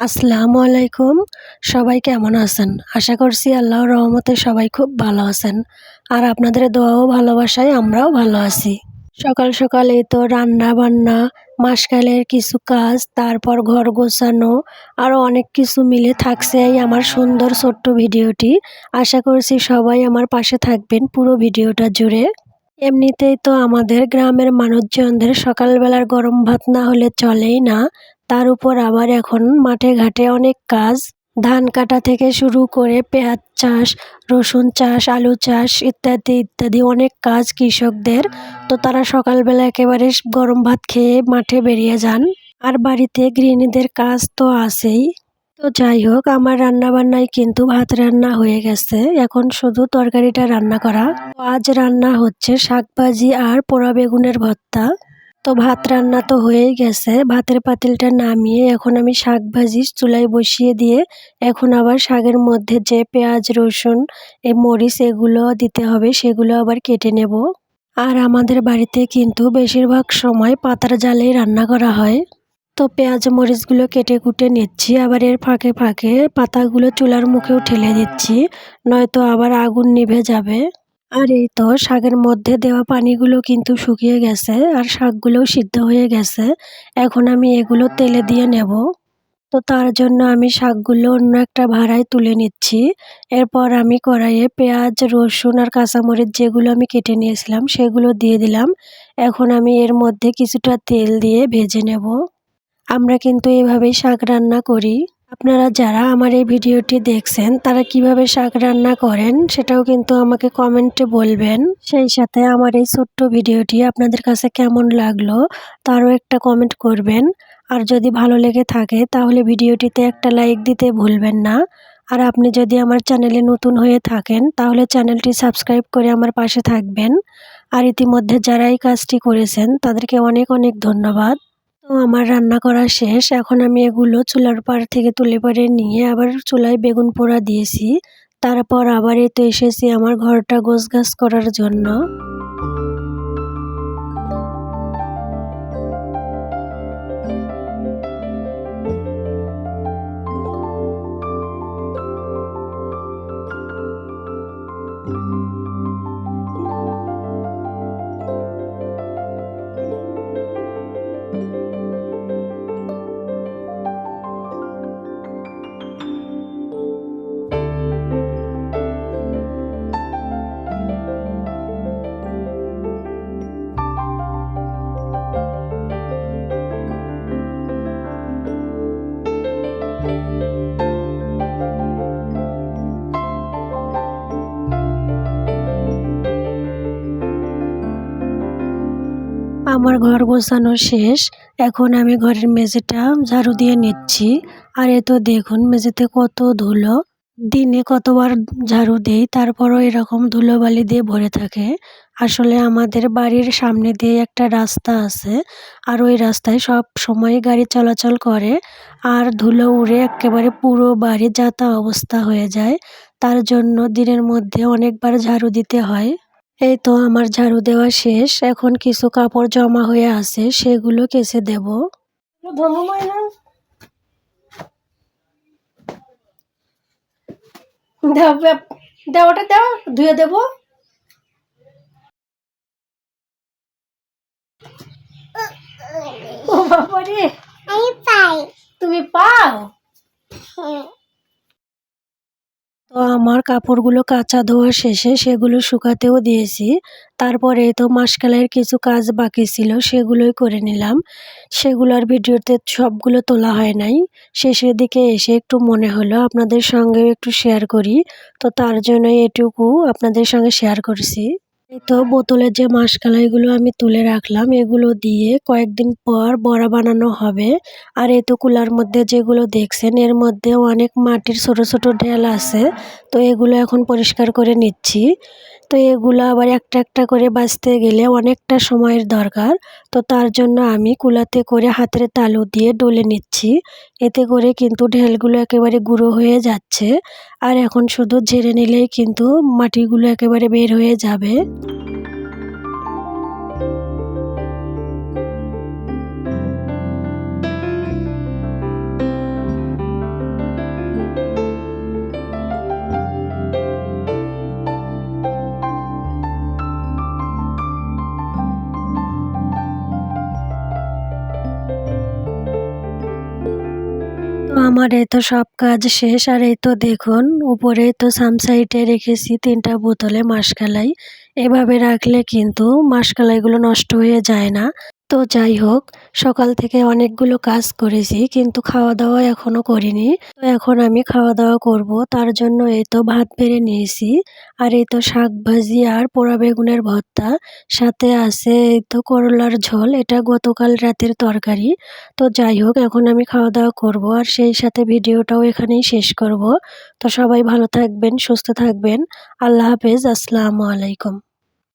আসসালামু আলাইকুম। সবাই কেমন আছেন? আশা করছি আল্লাহর রহমতে সবাই খুব ভালো আছেন। আর আপনাদের দোয়াও ভালোবাসায় আমরাও ভালো আছি। সকাল সকাল এই তো রান্না বান্না মাসকালের কিছু কাজ, তারপর ঘর গোছানো আরও অনেক কিছু মিলে থাকছে এই আমার সুন্দর ছোট্ট ভিডিওটি। আশা করছি সবাই আমার পাশে থাকবেন পুরো ভিডিওটা জুড়ে। এমনিতেই তো আমাদের গ্রামের মানুষজনদের সকালবেলার গরম ভাত না হলে চলেই না। তার উপর আবার এখন মাঠে ঘাটে অনেক কাজ। ধান কাটা থেকে শুরু করে পেঁয়াজ চাষ, রসুন চাষ, আলু চাষ ইত্যাদি ইত্যাদি অনেক কাজ কৃষকদের। তো তারা সকালবেলা একেবারে গরম ভাত খেয়ে মাঠে বেরিয়ে যান। আর বাড়িতে গৃহিণীদের কাজ তো আছেই। তো যাই হোক, আমার রান্না বান্নায় কিন্তু ভাত রান্না হয়ে গেছে। এখন শুধু তরকারিটা রান্না করা। আজ রান্না হচ্ছে শাকভাজি আর পোড়া বেগুনের ভর্তা। তো ভাত রান্না তো হয়েই গেছে। ভাতের পাতিলটা নামিয়ে এখন আমি শাক ভাজি চুলায় বসিয়ে দিয়ে এখন আবার শাকের মধ্যে যে পেঁয়াজ, রসুন, এই মরিচ এগুলো দিতে হবে, সেগুলো আবার কেটে নেব। আর আমাদের বাড়িতে কিন্তু বেশিরভাগ সময় পাতার জালেই রান্না করা হয়। তো পেঁয়াজ মরিচগুলো কেটে কুটে নিচ্ছি, আবার এর ফাঁকে ফাঁকে পাতাগুলো চুলার মুখেও ঠেলে দিচ্ছি, নয়তো আবার আগুন নিভে যাবে। আর এই তো শাকের মধ্যে দেওয়া পানিগুলো কিন্তু শুকিয়ে গেছে, আর শাকগুলোও সিদ্ধ হয়ে গেছে। এখন আমি এগুলো তেলে দিয়ে নেব। তো তার জন্য আমি শাকগুলো অন্য একটা ভাড়ায় তুলে নিচ্ছি। এরপর আমি কড়াইয়ে পেঁয়াজ, রসুন আর কাঁচামরিচ যেগুলো আমি কেটে নিয়েছিলাম সেগুলো দিয়ে দিলাম। এখন আমি এর মধ্যে কিছুটা তেল দিয়ে ভেজে নেব। আমরা কিন্তু এভাবেই শাক রান্না করি। আপনারা যারা আমার এই ভিডিওটি দেখছেন, তারা কীভাবে শাক রান্না করেন সেটাও কিন্তু আমাকে কমেন্টে বলবেন। সেই সাথে আমার এই ছোট্ট ভিডিওটি আপনাদের কাছে কেমন লাগল, তারও একটা কমেন্ট করবেন। আর যদি ভালো লেগে থাকে, তাহলে ভিডিওটিতে একটা লাইক দিতে ভুলবেন না। আর আপনি যদি আমার চ্যানেলে নতুন হয়ে থাকেন, তাহলে চ্যানেলটি সাবস্ক্রাইব করে আমার পাশে থাকবেন। আর ইতিমধ্যে যারা এই কাজটি করেছেন, তাদেরকে অনেক অনেক ধন্যবাদ। আমার রান্না করা শেষ, এখন আমি এগুলো চুলার পাড় থেকে তুলে পাড়ে নিয়ে আবার চুলায় বেগুন পোড়া দিয়েছি। তারপর আবার এতে এসেছি আমার ঘরটা গোছ গাছ করার জন্য। আমার ঘর গোছানো শেষ। এখন আমি ঘরের মেঝেটা ঝাড়ু দিয়ে নিচ্ছি। আর এ তো দেখুন, মেঝেতে কত ধুলো। দিনে কতবার ঝাড়ু দেই, তারপরও এরকম ধুলোবালি দিয়ে ভরে থাকে। আসলে আমাদের বাড়ির সামনে দিয়ে একটা রাস্তা আছে, আর ওই রাস্তায় সব সময় গাড়ি চলাচল করে। আর ধুলো উড়ে একেবারে পুরো বাড়ি যাতা অবস্থা হয়ে যায়। তার জন্য দিনের মধ্যে অনেকবার ঝাড়ু দিতে হয়। এই তো আমার ঝাড়ু দেওয়া শেষ। এখন কিছু কাপড় জমা হয়ে আছে সেগুলো কেচে দেব। দেওয়াটা দাও ধুয়ে দেব। ও বাবা রে তুমি পাও? তো আমার কাপড়গুলো কাঁচা ধোয়া শেষে সেগুলো শুকাতেও দিয়েছি। তারপরে তো মাসকালের কিছু কাজ বাকি ছিল, সেগুলোই করে নিলাম। সেগুলোর ভিডিওতে সবগুলো তোলা হয় নাই। শেষের দিকে এসে একটু মনে হলো আপনাদের সঙ্গেও একটু শেয়ার করি। তো তার জন্য এটুকু আপনাদের সঙ্গে শেয়ার করছি। তো বোতলের যে মাসকালাইগুলো আমি তুলে রাখলাম, এগুলো দিয়ে কয়েকদিন পর বড়া বানানো হবে। আর এই তো কুলার মধ্যে যেগুলো দেখছেন, এর মধ্যে অনেক মাটির ছোট ছোট ঢেল আছে। তো এগুলো এখন পরিষ্কার করে নিচ্ছি। তো এগুলো আবার একটা একটা করে বাঁচতে গেলে অনেকটা সময়ের দরকার। তো তার জন্য আমি কুলাতে করে হাতের তালু দিয়ে ডলে নিচ্ছি। এতে করে কিন্তু ঢেলগুলো একেবারে গুঁড়ো হয়ে যাচ্ছে। আর এখন শুধু ঝেড়ে নিলেই কিন্তু মাটিগুলো একেবারে বের হয়ে যাবে। আমার এই তো সব কাজ শেষ আর এই তো দেখুন, উপরে তো সামসাইটে রেখেছি তিনটা বোতলে মাসকালাই। এভাবে রাখলে কিন্তু মাসকালাইগুলো নষ্ট হয়ে যায় না। তো যাই হোক, সকাল থেকে অনেকগুলো কাজ করেছি, কিন্তু খাওয়া দাওয়া এখনও করিনি। তো এখন আমি খাওয়া দাওয়া করব, তার জন্য এই তো ভাত বেড়ে নিয়েছি। আর এই তো শাক ভাজি আর পোড়া বেগুনের ভর্তা, সাথে আছে এই তো করলার ঝোল, এটা গতকাল রাতের তরকারি। তো যাই হোক, এখন আমি খাওয়া দাওয়া করব, আর সেই সাথে ভিডিওটাও এখানেই শেষ করব। তো সবাই ভালো থাকবেন, সুস্থ থাকবেন। আল্লাহ হাফেজ, আসসালামু আলাইকুম।